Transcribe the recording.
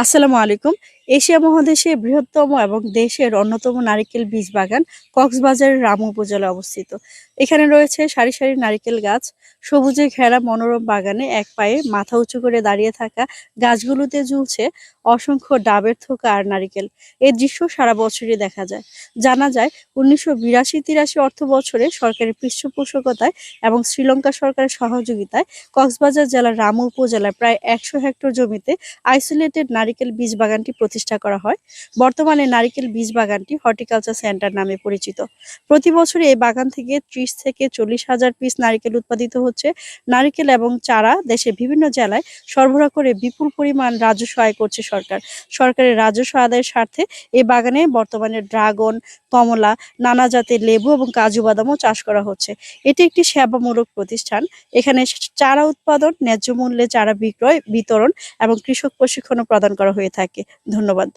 আসসালামু আলাইকুম। এশিয়া মহাদেশে বৃহত্তম এবং দেশের অন্যতম নারিকেল বীজ বাগান কক্সবাজারের রামু উপজেলায় অবস্থিত। এখানে রয়েছে সারি সারি নারিকেল গাছ, সবুজে ঘেরা মনোরম বাগানে এক পায়ে মাথা উঁচু করে দাঁড়িয়ে থাকা গাছগুলোতে ঝুলছে অসংখ্য ডাবের থোকা আর নারিকেল। এই দৃশ্য সারা বছরই দেখা যায়। জানা যায়, উনিশশো বিরাশি তিরাশি অর্থ বছরে সরকারের পৃষ্ঠপোষকতায় এবং শ্রীলঙ্কা সরকারের সহযোগিতায় কক্সবাজার জেলার রামু উপজেলায় প্রায় একশো হেক্টর জমিতে আইসোলেটেড নারিকেল বীজ বাগানটি প্রতিষ্ঠা করা হয়। বর্তমানে নারিকেল বীজ বাগানটি হর্টিকালচার সেন্টার নামে পরিচিত। প্রতি বছর এই বাগান থেকে ত্রিশ থেকে চল্লিশ হাজার পিস নারিকেল উৎপাদিত হচ্ছে। নারিকেল এবং চারা দেশের বিভিন্ন জেলায় সরবরাহ করে বিপুল পরিমাণ রাজস্ব আয় করছে সরকার। সরকারের রাজস্ব আদায়ের স্বার্থে এই বাগানে বর্তমানে ড্রাগন, কমলা, নানা জাতের লেবু এবং কাজু বাদামও চাষ করা হচ্ছে। এটি একটি সেবামূলক প্রতিষ্ঠান। এখানে চারা উৎপাদন, ন্যায্য মূল্যে চারা বিক্রয়, বিতরণ এবং কৃষক প্রশিক্ষণও প্রদান করা হয়ে থাকে। ধন্যবাদ